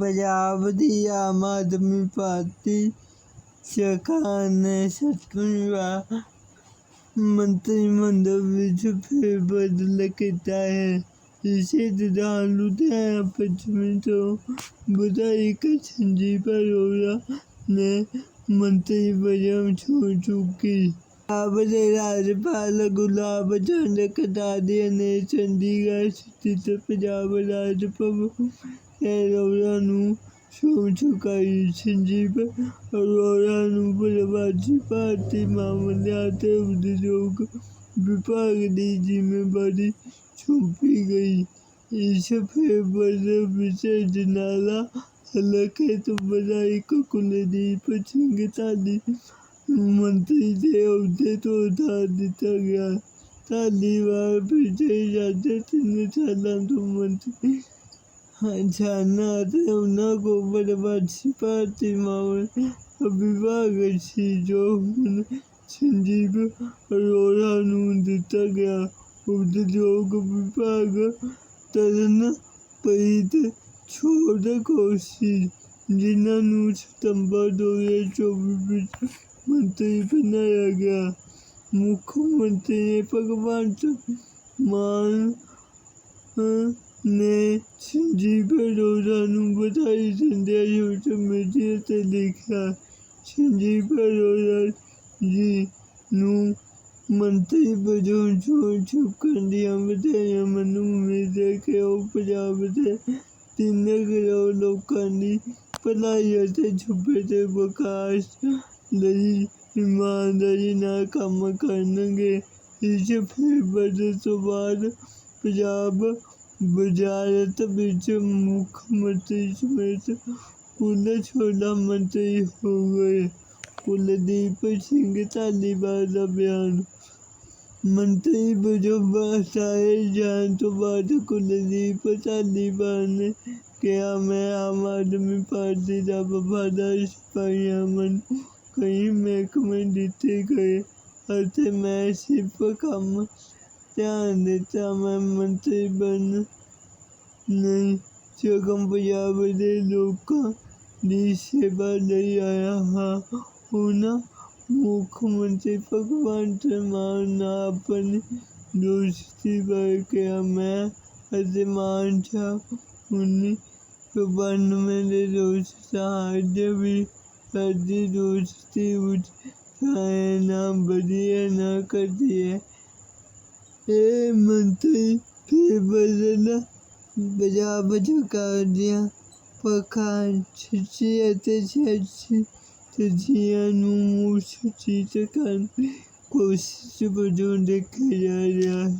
پنجاب دی آمد می پاتی چکانے ستکن وا منتری مندو بیچ پھر بدل کتا ہے اسے دلالو دے اپچ میں تو بدائی کا سنجی پر ہو رہا نے منتری بجم چھو چکی آپ دے راج پال گلاب چند کتا دیا نے چندی گا ستی تا پجاب راج پا بہو اور چکائی سنجیوڑا بھارتی ماں بند وباگ کی ذمہ باری سونپی گئی اس جنالہ ہلاکے تو بڑھا کلدیپ سنگھ منتری کے عہدے تو ادار دیا گیا بار پیشے تین سالوں کو منتری જાના અને ઉનાગો પાર્ટીમાં અભિભાગ શ્રી જોહન સંજીવ અરોરાનું દેતા ગયા ઉપદ્યોગ વિભાગ તરણ પરિત છોડ કૌશિક જેનાનું સપ્ટેમ્બર દો હજાર ચોવીસ મંત્રી બનાયા ગયા મુખ્યમંત્રીએ ભગવાન માન ਮੈਂ ਸੰਜੀਵ ਅਰੋੜਾ ਨੂੰ ਵਧਾਈ ਦਿੰਦਿਆਂ ਸੋਸ਼ਲ ਮੀਡੀਆ 'ਤੇ ਦੇਖਿਆ ਸੰਜੀਵ ਅਰੋੜਾ ਜੀ ਨੂੰ ਮੰਤਰੀ ਵਜੋਂ ਚੋਣ ਚੁੱਕਣ ਦੀਆਂ ਵਧਾਈਆਂ ਮੈਨੂੰ ਉਮੀਦ ਹੈ ਕਿ ਉਹ ਪੰਜਾਬ ਦੇ ਤਿੰਨ ਕਰੋੜ ਲੋਕਾਂ ਦੀ ਭਲਾਈ ਅਤੇ ਛੁਪੇ ਤੇ ਵਿਕਾਸ ਲਈ ਇਮਾਨਦਾਰੀ ਨਾਲ ਕੰਮ ਕਰਨਗੇ ਇਸ ਫੇਵਰ ਤੋਂ ਬਾਅਦ ਪੰਜਾਬ مکھ متری سمیت کل چھوڑا منتری ہو گئے کلدیپ سنگھالیوال کا بیان منتری وجوہ آئے جان تو بعد کلدیپ تالیوال نے کیا میں آم آدمی پارٹی کا بفا دار سپاہیا من کئی محکمے دیتے گئے میں صرف کام دھیان دیتا میں منتری بن نہیں چکم لوگ کا دیش سے سیوا لئی آیا ہاں ہونا مکھ منتری بھگوانت مان نہ اپنی دوستی بھر کے میں اتے مان صاحب انیس سو بانوے دے دوست آج بھی ساری دوستی اٹھ چاہے نہ بڑی ہے نہ کرتی ہے اے منتری پھر بدلا Băjaca păcate ceea ce tătia nu mulțumită ca cu de unde crearea